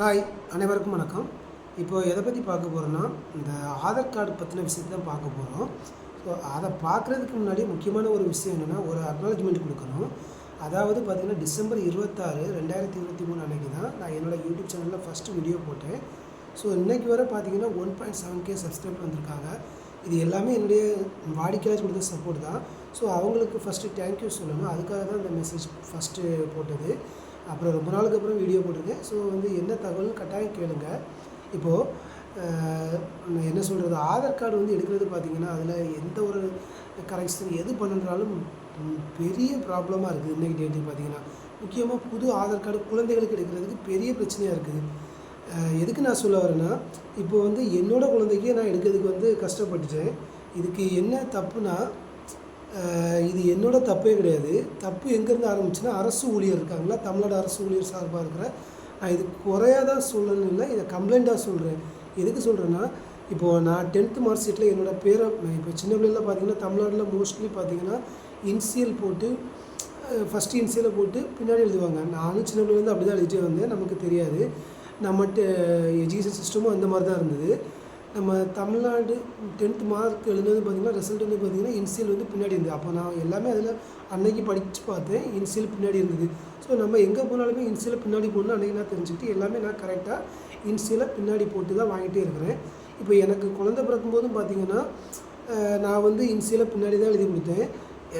Hi அனைவருக்கும் வணக்கம். இப்போ எதை பற்றி பார்க்க போகிறோன்னா இந்த ஆதார் கார்டு பற்றின விஷயத்தை தான் பார்க்க போகிறோம் ஸோ அதை பார்க்குறதுக்கு முன்னாடி முக்கியமான ஒரு விஷயம் என்னென்னா ஒரு அக்னாலஜ்மெண்ட் கொடுக்கணும். அதாவது பார்த்திங்கன்னா டிசம்பர் இருபத்தாறு ரெண்டாயிரத்தி இருபத்தி மூணு அன்றைக்கி தான் நான் என்னோடய யூடியூப் சேனலில் ஃபஸ்ட்டு வீடியோ போட்டேன். ஸோ இன்றைக்கி வர பார்த்திங்கன்னா one point seven K subscribe வந்திருக்காங்க. இது எல்லாமே என்னுடைய வாடிக்கையாளர் கொடுத்த சப்போர்ட் தான். ஸோ அவங்களுக்கு ஃபஸ்ட்டு தேங்க்யூ சொல்லணும். அதுக்காக தான் இந்த மெசேஜ் ஃபஸ்ட்டு போட்டது. அப்புறம் ரொம்ப நாளுக்கு அப்புறம் வீடியோ போட்டிருக்கேன். ஸோ வந்து என்ன தகவல் கட்டாயம் கேளுங்க. இப்போது என்ன சொல்கிறது ஆதார் கார்டு வந்து எடுக்கிறது பார்த்திங்கன்னா அதில் எந்த ஒரு கரெக்ஷன் எது பண்ணுறாலும் பெரிய ப்ராப்ளமாக இருக்குது இன்றைக்கி டேட்டு பார்த்திங்கன்னா முக்கியமாக புது ஆதார் கார்டு குழந்தைகளுக்கு எடுக்கிறதுக்கு பெரிய பிரச்சனையாக இருக்குது. எதுக்கு நான் சொல்ல வரேன்னா இப்போ வந்து என்னோடய குழந்தைக்கே நான் எடுக்கிறதுக்கு வந்து கஷ்டப்பட்டுட்டேன். இதுக்கு என்ன தப்புனா இது என்னோடய தப்பே கிடையாது. தப்பு எங்கேருந்து ஆரம்பிச்சுன்னா அரசு ஊழியர் இருக்காங்களா தமிழ்நாடு அரசு ஊழியர் சார்பாக இருக்கிற நான் இது குறையாக தான் சொல்லணும் இல்லை இதை கம்ப்ளைண்ட்டாக சொல்கிறேன் எதுக்கு சொல்கிறேன்னா இப்போது நான் டென்த்து மார்க் ஷீட்டில் என்னோடய பேரை இப்போ சின்ன பிள்ளைல பார்த்தீங்கன்னா தமிழ்நாட்டில் மோஸ்ட்லி பார்த்தீங்கன்னா இன்சியல் போட்டு ஃபஸ்ட்டு இன்சியலை போட்டு பின்னாடி எழுதுவாங்க. நானும் சின்ன பிள்ளைலேருந்து அப்படி தான் எழுதிட்டே வந்தேன் நமக்கு தெரியாது. நம்மகிட்ட எஜுகேஷன் சிஸ்டமும் அந்த மாதிரி தான் இருந்தது. நம்ம தமிழ்நாடு டென்த் மார்க் எழுதுனது பார்த்திங்கன்னா ரிசல்ட் வந்து பார்த்திங்கன்னா இன்சியல் வந்து பின்னாடி இருந்தது. அப்போ நான் எல்லாமே அதில் அன்னைக்கு படித்து பார்த்தேன். இன்சியல் பின்னாடி இருந்தது. ஸோ நம்ம எங்கே போனாலுமே இன்சியலை பின்னாடி போடணும் அன்றைக்கி நான் தெரிஞ்சுக்கிட்டு எல்லாமே நான் கரெக்டாக இன்சியலை பின்னாடி போட்டு தான் வாங்கிட்டே இருக்கிறேன். இப்போ எனக்கு குழந்தை பிறக்கும்போதும் பார்த்திங்கன்னா நான் வந்து இன்சியலை பின்னாடி தான் எழுதி கொடுத்தேன்.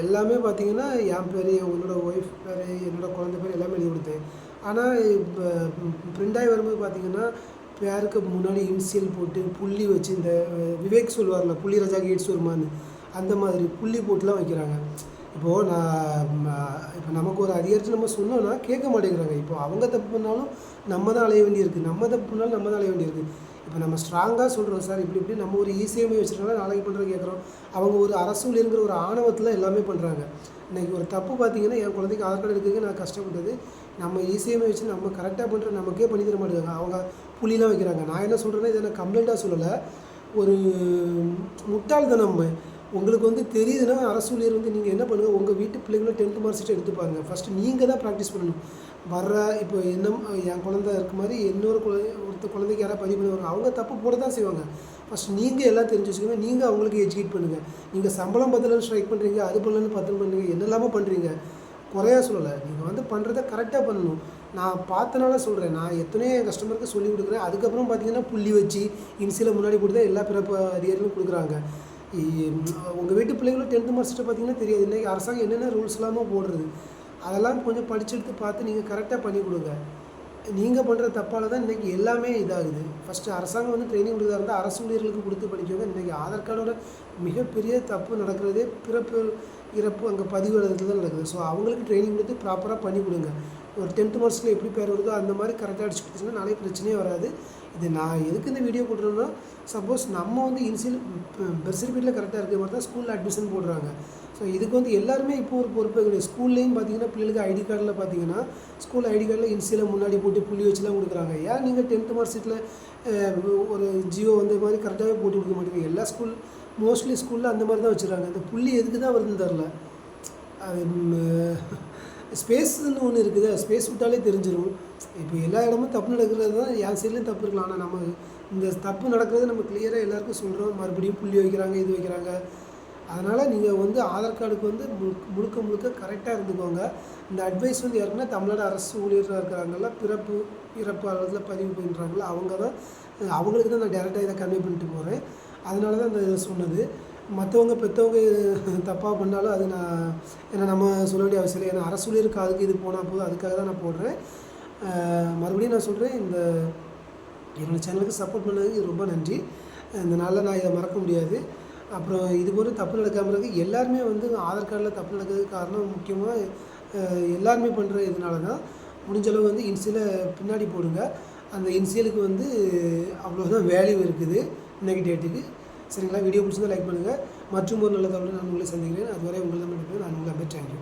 எல்லாமே பார்த்திங்கன்னா என் பேர் என்னோட ஒய்ஃப் பேர் என்னோட குழந்தை பேர் எல்லாமே எழுதி கொடுத்தேன். ஆனால் இப்போ பிரிண்டாகி வரும்போது பார்த்தீங்கன்னா பேருக்கு முன்னாடி இன்சியல் போட்டு புள்ளி வச்சு இந்த விவேக் சொல்வார்ல புள்ளி ரஜா கேட்ஸ் வருமான்னு அந்த மாதிரி புள்ளி போட்டுலாம் வைக்கிறாங்க. இப்போது நான் இப்போ நமக்கு ஒரு அதிகாரத்தை நம்ம சொன்னோன்னா கேட்க மாட்டேங்கிறாங்க. இப்போ அவங்க தப்பு பண்ணாலும் நம்ம தான் அலைய வேண்டியிருக்கு. நம்ம தப்பு பண்ணாலும் நம்ம தான் அலைய வேண்டியிருக்கு. இப்போ நம்ம ஸ்ட்ராங்காக சொல்கிறோம் சார் இப்படி இப்படி நம்ம ஒரு இசையமே வச்சுருக்கோம் நாளைக்கு பண்ணுறது கேட்குறோம். அவங்க ஒரு அரசு ஊழியருங்கிற ஒரு ஆணவத்தில் எல்லாமே பண்ணுறாங்க இன்றைக்கி ஒரு தப்பு பார்த்தீங்கன்னா என் குழந்தைக்கு ஆதார் கார்டு எடுக்கிறதுக்கு நான் கஷ்டப்பட்டது. நம்ம ஈஸியாக வச்சு நம்ம கரெக்டாக பண்ணுற நமக்கே பண்ணி தர மாட்டேங்கிறாங்க. அவங்க புள்ளிலாம் வைக்கிறாங்க. நான் என்ன சொல்கிறேன்னா இதை நான் கம்ப்ளைண்ட்டாக சொல்லலை. ஒரு முட்டாள்தனம் உங்களுக்கு வந்து தெரியுதுன்னா அரசு ஊழியர் வந்து நீங்கள் என்ன பண்ணுங்கள் உங்கள் வீட்டு பிள்ளைங்களும் டென்த்து மார்க் ஷீட் எடுத்துப்பாங்க ஃபஸ்ட்டு நீங்கள் தான் ப்ராக்டிஸ் பண்ணணும். வர்ற இப்போ என்ன என் குழந்தை இருக்க மாதிரி இன்னொரு குழந்தை ஒருத்த குழந்தைக்கு யாராவது பதிவு பண்ணுவாங்க அவங்க தப்பு போட தான் செய்வாங்க. ஃபஸ்ட் நீங்கள் எல்லாம் தெரிஞ்சு வச்சுக்கோங்க நீங்கள் அவங்களுக்கு எஜுகேட் பண்ணுங்கள் நீங்கள் சம்பளம் பத்தலன்னு ஸ்ட்ரைக் பண்ணுறீங்க அது பண்ணலன்னு பத்தல் பண்ணுறீங்க என்னெல்லாமோ பண்ணுறீங்க குறையா சொல்லலை. நீங்கள் வந்து பண்ணுறத கரெக்டாக பண்ணணும். நான் பார்த்தனால சொல்கிறேன் நான் எத்தனையோ என் கஸ்டமருக்கு சொல்லி கொடுக்குறேன். அதுக்கப்புறம் பார்த்தீங்கன்னா புள்ளி வச்சு இன்சியில் முன்னாடி கொடுத்தா எல்லா பிறப்பு அதிகாரிகளும் கொடுக்குறாங்க. உங்கள் வீட்டு பிள்ளைங்களும் டென்த்து மார்க்ஸ்ட்டு பார்த்தீங்கன்னா தெரியாது. இன்றைக்கி அரசாங்கம் என்னென்ன ரூல்ஸ் இல்லாமல் போடுறது அதெல்லாம் கொஞ்சம் படிச்செடுத்து பார்த்து நீங்கள் கரெக்டாக பண்ணி கொடுங்க. நீங்கள் பண்ணுற தப்பால் தான் இன்றைக்கி எல்லாமே இதாகுது. ஃபஸ்ட்டு அரசாங்கம் வந்து ட்ரைனிங் கொடுக்குறதா இருந்தால் அரசு ஊழியர்களுக்கு கொடுத்து படிக்கவங்க இன்றைக்கி ஆதார் கார்டோட மிகப்பெரிய தப்பு நடக்கிறதே பிறப்பு இறப்பு அங்கே பதிவு எழுதுறது தான் நடக்குது. ஸோ அவங்களுக்கு ட்ரைனிங் கொடுத்து ப்ராப்பராக பண்ணி கொடுங்க. ஒரு டென்த்து மார்க்ஸில் எப்படி பேர் வருதோ அந்த மாதிரி கரெக்டாக அடிச்சு கொடுத்துச்சுன்னா நாளைக்கு பிரச்சனையே வராது. இது நான் எதுக்கு இந்த வீடியோ போடுறேன்னா சப்போஸ் நம்ம வந்து இன்சியல் பெர்த் சர்டிஃபிகேட்டில் கரெக்டாக இருக்கிற மாதிரி தான் ஸ்கூலில் அட்மிஷன் போடுறாங்க. ஸோ இதுக்கு வந்து எல்லாருமே இப்போ ஒரு பொறுப்பே கிடையாது ஸ்கூல்லேயும் பார்த்தீங்கன்னா பிள்ளைகளுக்கு ஐடி கார்டில் பார்த்தீங்கன்னா ஸ்கூல் ஐடி கார்டில் இன்சியில் முன்னாடி போட்டு புள்ளி வச்சுலாம் கொடுக்குறாங்க. ஏன் நீங்கள் டென்த்து மார்க் சீட்டில் ஒரு ஜியோ வந்து மாதிரி கரெக்டாகவே போட்டு கொடுக்க மாட்டேங்க? எல்லா ஸ்கூல் மோஸ்ட்லி ஸ்கூலில் அந்த மாதிரி தான் வச்சுருக்காங்க அந்த புள்ளி எதுக்கு தான் வருதுன்னு தெரில. அது ஸ்பேஸ்ன்னு ஒன்று இருக்குது. ஸ்பேஸ் விட்டாலே தெரிஞ்சிடும் இப்போ எல்லா இடமும் தப்பு நடக்கிறது தான். என் சைட்லேயும் தப்பு இருக்கலாம். ஆனால் நம்ம இந்த தப்பு நடக்கிறது நம்ம கிளியராக எல்லாருக்கும் சொல்கிறோம் மறுபடியும் புள்ளி வைக்கிறாங்க இது வைக்கிறாங்க. அதனால் நீங்கள் வந்து ஆதார் கார்டுக்கு வந்து முழுக்க முழுக்க முழுக்க கரெக்டாக இருந்துக்கோங்க. இந்த அட்வைஸ் வந்து யாருக்குன்னா தமிழ்நாடு அரசு ஊழியராக இருக்கிறாங்கல்ல பிறப்பு இறப்பு அளவில் பதிவு பண்ணுறாங்களா அவங்க தான் அவங்களுக்கு தான் நான் டேரெக்டாக இதை கன்வே பண்ணிட்டு போகிறேன் அதனால தான் இந்த இதை சொன்னது. மற்றவங்க பெற்றவங்க தப்பாக பண்ணாலும் அது நான் ஏன்னா நம்ம சொல்ல வேண்டிய அவசியம் இல்லை. ஏன்னா அரசு ஊழியருக்கு அதுக்கு இது போனால் போதும் அதுக்காக தான் நான் போடுறேன். மறுபடியும் நான் சொல்கிறேன் இந்த என்னோடய சேனலுக்கு சப்போர்ட் பண்ணதுக்கு ரொம்ப நன்றி. இந்த நாளில் நான் இதை மறக்க முடியாது. அப்புறம் இது போல தப்பு நடக்காமல் இருக்குது எல்லாருமே வந்து ஆதார் கார்டில் தப்பு நடக்கிறதுக்கு காரணம் முக்கியமாக எல்லாருமே பண்ணுற இதனால தான். முடிஞ்சளவு வந்து இன்சியலை பின்னாடி போடுங்க. அந்த இன்சியலுக்கு வந்து அவ்வளோதான் வேல்யூ இருக்குது இன்னைக்கு டேட்டுக்கு சரிங்களா? வீடியோ பிடிச்சிருந்தால் லைக் பண்ணுங்கள் மற்றும் ஒரு நல்ல தகவலை நான் உங்களை சந்திக்கிறேன். அதுவரை உங்களை தான் நான் உங்களை தேங்க்யூ